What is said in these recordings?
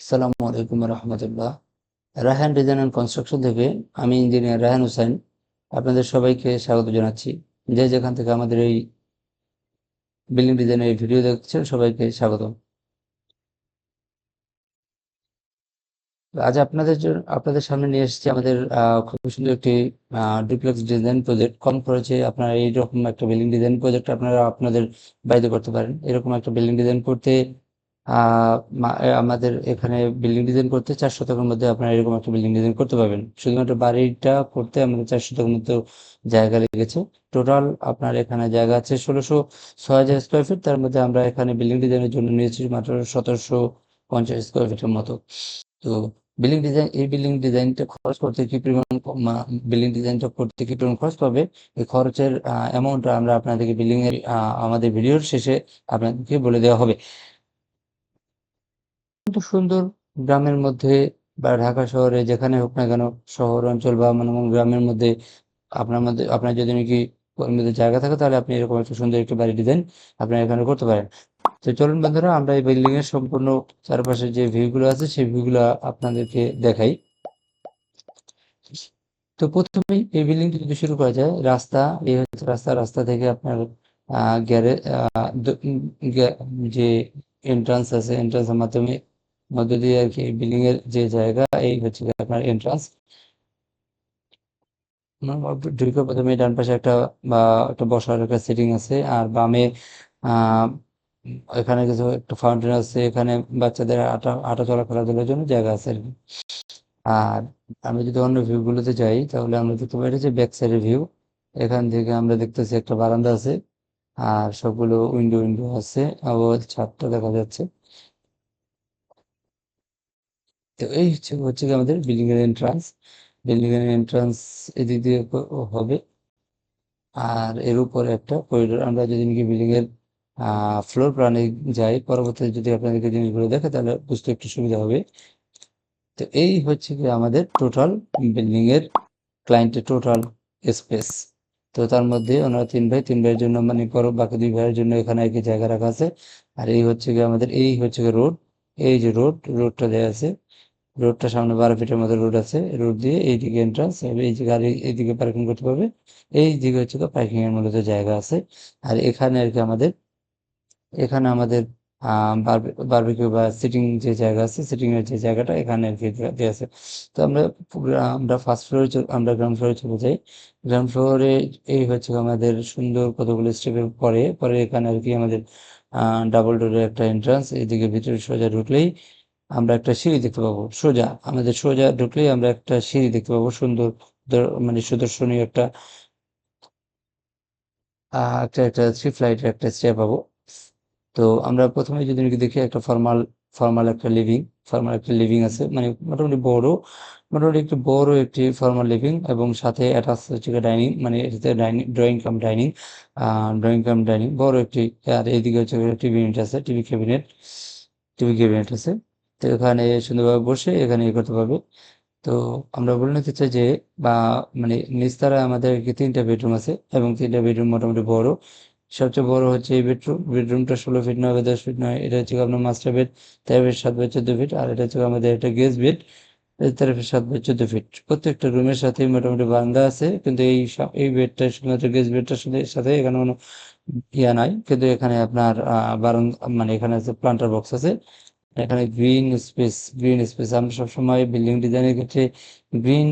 আসসালামু আলাইকুম রহমতুল্লাহ। রাহান ডিজাইন অ্যান্ড কনস্ট্রাকশন থেকে আমি ইঞ্জিনিয়ার রাহান হোসেন আপনাদের সবাইকে স্বাগত জানাচ্ছি। যে যেখান থেকে আমাদের এই বিল্ডিং ডিজাইনের ভিডিও দেখছেন, সবাইকে স্বাগত আজ আপনাদের আপনাদের সামনে নিয়ে এসেছি আমাদের খুব সুন্দর একটি ডুপ্লেক্স ডিজাইন প্রজেক্ট কম খরচে আপনারা এইরকম একটা বিল্ডিং ডিজাইন প্রজেক্ট আপনারা আপনাদের বাড়িতে করতে পারেন। এরকম একটা বিল্ডিং ডিজাইন করতে আমাদের এখানে বিল্ডিং ডিজাইন করতে চার শতকের মধ্যে আপনারা এরকম একটা বিল্ডিং ডিজাইন করতে পারবেন। শুধুমাত্র বাড়িটা করতে আমাদের চার শতকের মতো জায়গা লেগেছে। টোটাল আপনার এখানে জায়গা আছে ষোলোশো ছয় হাজার স্কোয়ার ফিট তার মধ্যে আমরা এখানে বিল্ডিং ডিজাইনের জন্য নিয়েছি মাত্র সতেরোশো পঞ্চাশ স্কোয়ার ফিটের মতো। তো বিল্ডিং ডিজাইন এই বিল্ডিং ডিজাইনটা খরচ করতে কি পরিমাণ বিল্ডিং ডিজাইনটা করতে কি পরিমাণ খরচ পাবে? এই খরচের অ্যামাউন্টটা আমরা আপনাদেরকে বিল্ডিং এর আমাদের ভিডিওর শেষে আপনাদেরকে বলে দেওয়া হবে। সুন্দর গ্রামের মধ্যে বা ঢাকা শহরে যেখানে হোক না কেন শহর অঞ্চল বা মনে গ্রামের মধ্যে আপনার মধ্যে আপনার যদি নাকি মধ্যে জায়গা থাকে তাহলে আপনি এরকম একটা সুন্দর একটা বাড়ি ডিজাইন আপনার এখানে করতে পারেন। তো চলুন বন্ধুরা আমরা এই বিল্ডিং এর সম্পূর্ণ চারপাশে যে ভিউ গুলো আছে সেই ভিউ গুলো আপনাদেরকে দেখাই। তো প্রথমেই এই বিল্ডিংটি যদি শুরু করা যায় রাস্তা এই হচ্ছে রাস্তা রাস্তা থেকে আপনার আহ গ্যারে আহ, গ্যা- যে এন্ট্রান্স আছে এন্ট্রান্সের মাধ্যমে মধ্য দিয়ে আর কি বিল্ডিং এর যে জায়গা, এই হচ্ছে আপনার এন্ট্রান্স ঢুকে প্রথমে ডান পাশে একটা একটা বসার একটা সিটিং আছে, আর বামে এখানে কিছু একটা ফাউন্টেন আছে, এখানে বাচ্চাদের হাঁটা হাঁটা চলা খেলাধুলার জন্য জায়গা আছে আর কি। আর আমরা যদি অন্য ভিউ গুলোতে যাই, তাহলে আমরা দেখতে পাই যে ব্যাক সাইডের ভিউ এখান থেকে আমরা দেখতেছি একটা বারান্দা আছে, আর সবগুলো উইন্ডো উইন্ডো আছে, আবার ছাদটা দেখা যাচ্ছে। তো এই হচ্ছে হচ্ছে কি আমাদের বিল্ডিং এর এন্ট্রান্স বিল্ডিং এর এন্ট্রান্স এদিক দিয়ে হবে। আর এর উপরে একটা করিডোর আমরা যদি নাকি বিল্ডিং এর ফ্লোর প্ল্যানে যাই, পরবর্তীতে যদি আপনাদেরকে জিনিসগুলো দেখে, তাহলে বুঝতে একটু সুবিধা হবে। তো এই হচ্ছে কি আমাদের টোটাল বিল্ডিং এর ক্লায়েন্টের টোটাল স্পেস তো তার মধ্যে ওনারা তিন ভাই, তিন ভাইয়ের জন্য মানে পর বাকি দুই ভাইয়ের জন্য এখানে একই জায়গা রাখা আছে। আর এই হচ্ছে কি আমাদের, এই হচ্ছে কি রোড এই যে রোড রোডটা দেওয়া আছে। রোডটা সামনে বারো ফিটের মতো রোড আছে। রোড দিয়ে এইদিকে এন্ট্রান্স এই যে গাড়ি এইদিকে পার্কিং করতে পারবে এই দিকে হচ্ছে পার্কিং এর মূলত জায়গা আছে। আর এখানে আর কি আমাদের, এখানে আমাদের বারবিকিউ বা সিটিং যে জায়গা আছে সিটিং এর যে জায়গাটা, এখানে আর কি দেওয়া আছে। তো আমরা আমরা ফার্স্ট ফ্লোরে আমরা গ্রাউন্ড ফ্লোরে চলে যাই। গ্রাউন্ড ফ্লোরে এই হচ্ছে আমাদের সুন্দর কতগুলো স্টেপের পরে পরে এখানে আর কি আমাদের ডাবল ডোরের একটা এন্ট্রান্স এদিকে ভিতরে সোজা ঢুকলেই আমরা একটা সিঁড়ি দেখতে পাবো, সোজা। আমাদের সোজা ঢুকলেই আমরা একটা সিঁড়ি দেখতে পাবো, সুন্দর মানে সুদর্শনীয় একটা একটা একটা থ্রি ফ্লাইটের একটা স্টে পাবো। তো আমরা প্রথমে যদি দেখি একটা ফর্মাল ফর্মাল একটা লিভিং ফর্মাল একটা লিভিং আছে মানে মোটামুটি বড়, মোটামুটি একটু বড় একটি ফর্মাল লিভিং এবং সাথে অ্যাটাচ হচ্ছে ডাইনিং মানে এটাতে dining drawing cum dining drawing cum dining বড় একটি, আর এইদিকে হচ্ছে টিভি ইউনিট আছে টিভি ক্যাবিনেট টিভি ক্যাবিনেট আছে। তো এখানে সুন্দরভাবে বসে এখানে ইয়ে করতে পারবে। তো আমরা বলে নিতে চাই যে, বা মানে নিচতলায় আমাদের তিনটা বেডরুম আছে এবং তিনটা বেডরুম মোটামুটি বড়। সবচেয়ে বড় হচ্ছে এই বেডরুম বেডরুমটা ষোলো ফিট নয় বা দশ ফিট নয়, এটা হচ্ছে আপনার মাস্টার বেড তেরো ফিট সাত বাই চোদ্দ ফিট আর এটা হচ্ছে আমাদের একটা গেস্ট বেড তেরো ফিট সাত বাই চোদ্দ ফিট প্রত্যেকটা রুমের সাথে মোটামুটি বারান্দা আছে, কিন্তু এই এই বেডটা শুধুমাত্র গেস্ট বেডটার সাথে এখানে কোনো ইয়া নাই। কিন্তু এখানে আপনার বারান্দা মানে এখানে আছে প্লান্টার বক্স আছে। এখানে গ্রিন স্পেস গ্রিন স্পেস আমরা সবসময় বিল্ডিং ডিজাইনের ক্ষেত্রে গ্রিন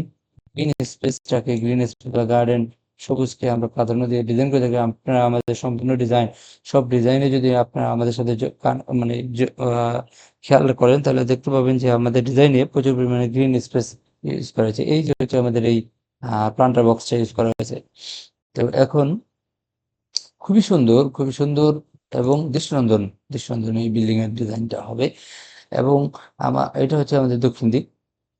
গ্রিন স্পেসটাকে গ্রিন স্পেস বা গার্ডেন সবুজকে আমরা প্রাধান্য দিয়ে ডিজাইন করে থাকি। আপনারা আমাদের সম্পূর্ণ ডিজাইন সব ডিজাইনে যদি আপনারা আমাদের সাথে মানে খেয়াল করেন, তাহলে দেখতে পাবেন যে আমাদের ডিজাইনে প্রচুর পরিমাণে গ্রিন স্পেস ইউজ করা হয়েছে। এই যে হচ্ছে আমাদের এই প্লান্টার বক্সটা ইউজ করা হয়েছে। তো এখন খুবই সুন্দর খুবই সুন্দর এবং দৃষ্টিনন্দন দৃষ্টিনন্দন এই বিল্ডিং এর ডিজাইনটা হবে। এবং আমার এটা হচ্ছে আমাদের দক্ষিণ দিক।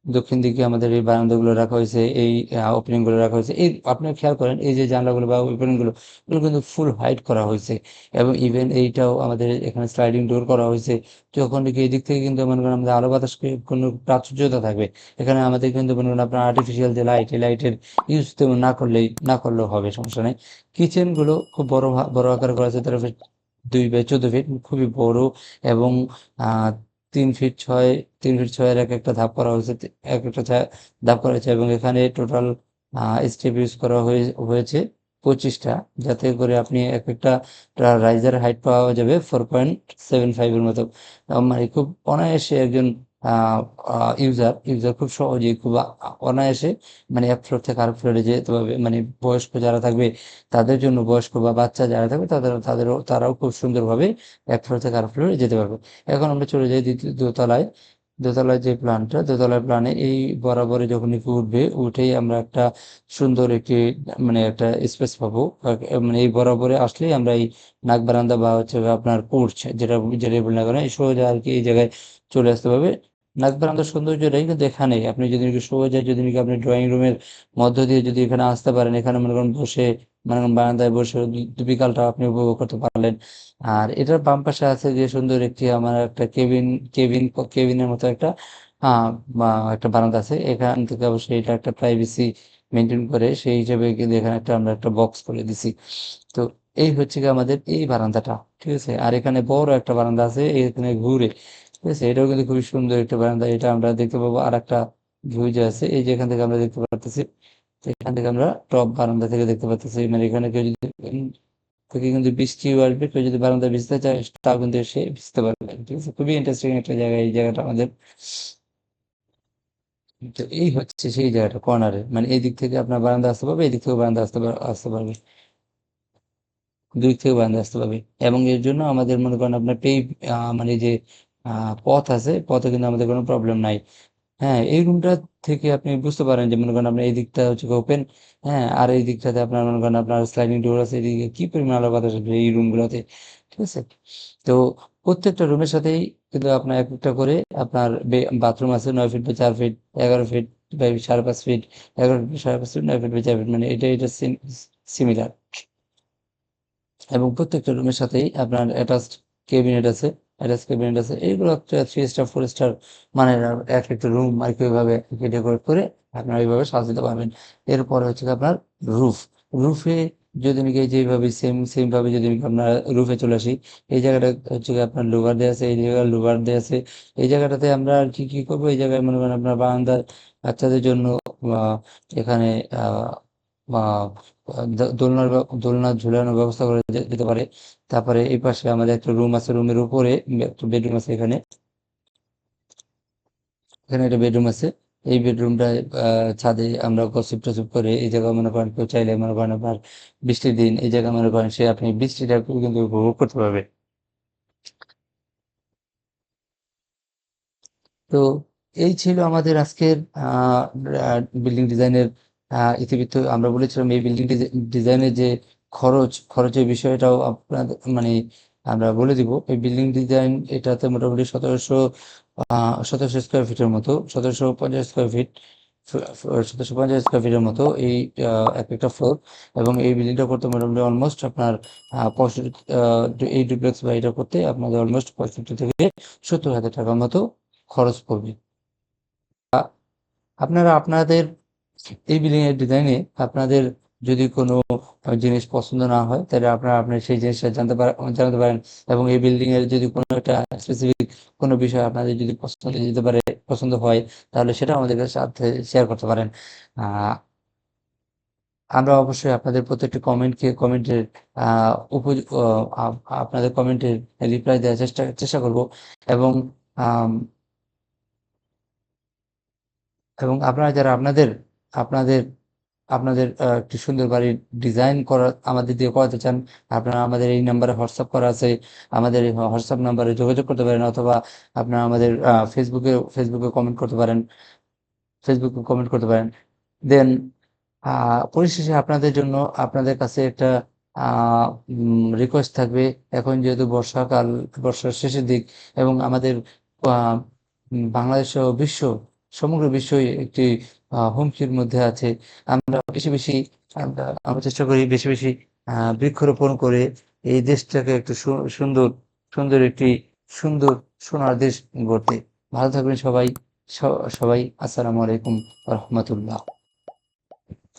দক্ষিণ দিকে আমাদের এই বারান্দাগুলো রাখা হয়েছে, এই ওপেনিংগুলো রাখা হয়েছে। এই, আপনি খেয়াল করেন, এই যে জানলাগুলো বা ওপেনিংগুলো এগুলো কিন্তু ফুল হাইট করা হয়েছে। এবং ইভেন এইটাও আমাদের এখানে স্লাইডিং ডোর করা হয়েছে। যখন নাকি এই দিক থেকে কিন্তু মনে করেন আমাদের আলো বাতাস কোনো প্রাচুর্যতা থাকবে। এখানে আমাদের কিন্তু মনে করেন আপনার আর্টিফিশিয়াল যে লাইট এই লাইটের ইউজ তেমন না করলেই, না করলেও হবে, সমস্যা নেই। কিচেনগুলো খুব বড় বড় আকার করা হয়েছে, তেরো ফিট দুই বাই চোদ্দ ফিট খুবই বড় এবং তিন ফিট ছয়, তিন ফিট ছয়ের এক একটা ধাপ করা হয়েছে, এক একটা ধাপ করা হয়েছে এবং এখানে টোটাল স্টেপ ইউজ করা হয়ে, হয়েছে পঁচিশটা যাতে করে আপনি এক একটা রাইজার হাইট পাওয়া যাবে ফোর পয়েন্ট সেভেন ফাইভের মতো। মানে খুব অনায়াসে একজন ইউজার ইউজার খুব সহজেই খুব অনায়াসে মানে এক ফ্লোর থেকে আরেক ফ্লোরে যেতে পারবে। মানে বয়স্ক যারা থাকবে, তাদের জন্য বয়স্ক বা বাচ্চা যারা থাকবে, তাদের, তাদেরও, তারাও খুব সুন্দরভাবে এক ফ্লোর থেকে আরেক ফ্লোরে যেতে পারবে। এখন আমরা চলে যাই দ্বিতীয়, দোতলায়। দোতলায় যে প্ল্যানটা দোতলার প্ল্যানে এই বরাবরে যখন উঠবে, উঠেই আমরা একটা সুন্দর একটি মানে একটা স্পেস পাবো। মানে এই বরাবরে আসলেই আমরা এই নাক বারান্দা বা হচ্ছে আপনার পোর্চ যেটা যেটা বলি না কেন, এই সোজা আর কি এই জায়গায় চলে আসতে পারবে। নাক বারান্দার সৌন্দর্যটাই কিন্তু এখানে। আপনি যদি সোজা যদি নাকি আপনি ড্রয়িং রুমের মধ্য দিয়ে যদি এখানে আসতে পারেন, এখানে মনে করেন বসে, মনে করেন বারান্দায় বসে বিকালটা আপনি উপভোগ করতে পারলেন। আর এটার বাম পাশে আছে যে সুন্দর একটি আমার একটা কেবিন কেবিন, কেবিনের মতো একটা একটা বারান্দা আছে। এখান থেকে অবশ্যই এটা একটা প্রাইভেসি মেনটেন করে, সেই হিসেবে কিন্তু এখানে একটা আমরা একটা বক্স করে দিছি। তো এই হচ্ছে কি আমাদের এই বারান্দাটা, ঠিক আছে? আর এখানে বড় একটা বারান্দা আছে, এখানে ঘুরে। ঠিক আছে? এটাও কিন্তু খুবই সুন্দর একটা বারান্দা। এটা আমরা দেখতে পাবো আর একটা ভিউ যে আছে, এই যে এখান থেকে আমরা দেখতে পাচ্ছি এখান থেকে আমরা টপ বারান্দা থেকে দেখতে পাচ্ছি মানে এখানে কেউ যদি থেকে কিন্তু বৃষ্টিও আসবে, কেউ যদি বারান্দা ভিজতে চায়, তাও কিন্তু এসে ভিজতে পারবে। ঠিক আছে? খুবই ইন্টারেস্টিং একটা জায়গা এই জায়গাটা আমাদের। তো এই হচ্ছে সেই জায়গাটা কর্নারে মানে এই দিক থেকে আপনার বারান্দা আসতে পারবে, এই দিক থেকে বারান্দা আসতে আসতে পারবে। দুই থেকে বারান্দা আসতে পারবে। এবং এর জন্য আমাদের মনে করেন আপনার পেই মানে যে পথ আছে, পথে কিন্তু আমাদের কোনো প্রবলেম নাই। হ্যাঁ এই রুমটা থেকে আপনি বুঝতে পারেন যে মনে করেন আপনার এই দিকটা হচ্ছে ওপেন হ্যাঁ আর এই দিকটাতে আপনার মনে করেন আপনার স্লাইডিং ডোর আছে, এদিকে কি পরিমাণ আলো বাতাস এই রুমগুলোতে ঠিক আছে? তো প্রত্যেকটা রুমের সাথেই কিন্তু আপনার এক একটা করে আপনার বাথরুম আছে নয় ফিট বা চার ফিট এগারো ফিট বা সাড়ে পাঁচ ফিট এগারো ফিট সাড়ে পাঁচ ফিট নয় ফিট বা চার ফিট মানে এটা এটা সিমিলার এবং প্রত্যেকটা রুমের সাথেই আপনার অ্যাটাচড ক্যাবিনেট আছে। অ্যাটাচ ক্যাবিনেট আছে এইগুলো থ্রি স্টার ফোর স্টার মানে এক একটা রুম আর কি ওইভাবে ডেকোরেট করে আপনারা এইভাবে সাজাতে পারবেন। এরপরে হচ্ছে আপনার রুফ রুফে যদি নাকি যেভাবে সেম সেম ভাবে যদি আপনার রুফে চলে আসি, এই জায়গাটা হচ্ছে আপনার লুভার দেওয়া আছে, এই জায়গায় লুভার দেওয়া আছে। এই জায়গাটাতে আমরা কি কি করব? এই জায়গায় মনে করেন আপনার বারান্দার বাচ্চাদের জন্য এখানে দোলনার দোলনা ঝুলানোর ব্যবস্থা করে যেতে পারে। তারপরে এই পাশে আমাদের একটা রুম আছে, রুমের উপরে একটা বেডরুম আছে এখানে। এখানে একটা বেডরুম আছে। এই বেডরুমটা ছাদে আমরা গসিপ টসিপ করে এই জায়গায় মনে করেন কেউ চাইলে মনে করেন আপনার বৃষ্টির দিন এই জায়গায় মনে করেন সে আপনি বৃষ্টিটা কিন্তু উপভোগ করতে পারবে। তো এই ছিল আমাদের আজকের বিল্ডিং ডিজাইনের ইতিবৃত্ত আমরা বলেছিলাম এই বিল্ডিং ডিজাইনের যে খরচ, খরচের বিষয়টাও আপনাদের মানে আমরা বলে দিব। এই বিল্ডিং ডিজাইন এটাতে মোটামুটি সতেরোশো সতেরোশো স্কোয়ার ফিটের মতো, সতেরোশো পঞ্চাশ স্কোয়ার ফিট সতেরোশো পঞ্চাশ স্কোয়ার ফিটের মতো এই এক একটা ফ্লোর এবং এই বিল্ডিংটা করতে মোটামুটি অলমোস্ট আপনার পঁয়ষট্টি এই ডুপ্লেক্স বা এটা করতে আপনাদের অলমোস্ট পঁয়ষট্টি থেকে সত্তর হাজার টাকার মতো খরচ পড়বে। আপনারা, আপনাদের এই বিল্ডিং এর ডিজাইনে আপনাদের যদি কোনো জিনিস পছন্দ না হয়, তাহলে আপনারা আপনার সেই জিনিসটা জানতে পারেন জানাতে পারেন এবং এই বিল্ডিং এর যদি কোনো একটা স্পেসিফিক কোনো বিষয় আপনাদের যদি পছন্দ, যেতে পারে, পছন্দ হয়, তাহলে সেটা আমাদের সাথে শেয়ার করতে পারেন। আমরা অবশ্যই আপনাদের প্রত্যেকটি কমেন্টকে কমেন্টের আপনাদের কমেন্টের রিপ্লাই দেওয়ার চেষ্টা চেষ্টা করব এবং এবং আপনারা যারা আপনাদের আপনাদের আপনাদের একটি সুন্দর বাড়ির ডিজাইন করা আমাদের দিয়ে করাতে চান, আপনারা আমাদের এই নাম্বারে হোয়াটসঅ্যাপ করা আছে, আমাদের হোয়াটসঅ্যাপ নাম্বারে যোগাযোগ করতে পারেন অথবা আপনারা আমাদের ফেসবুকে ফেসবুকে কমেন্ট করতে পারেন ফেসবুকে কমেন্ট করতে পারেন। দেন পরিশেষে আপনাদের জন্য আপনাদের কাছে একটা রিকোয়েস্ট থাকবে। এখন যেহেতু বর্ষাকাল, বর্ষার শেষের দিক এবং আমাদের বাংলাদেশ বিশ্ব সমগ্র বিশ্বই একটি হুমকির মধ্যে আছে। আমরা বেশি বেশি, আমরা আমরা চেষ্টা করি বেশি বেশি বৃক্ষরোপণ করে এই দেশটাকে একটু সুন্দর সুন্দর একটি, সুন্দর সোনার দেশ গড়তে। ভালো থাকবেন সবাই। সবাই, আসসালামু আলাইকুম রহমতুল্লাহ।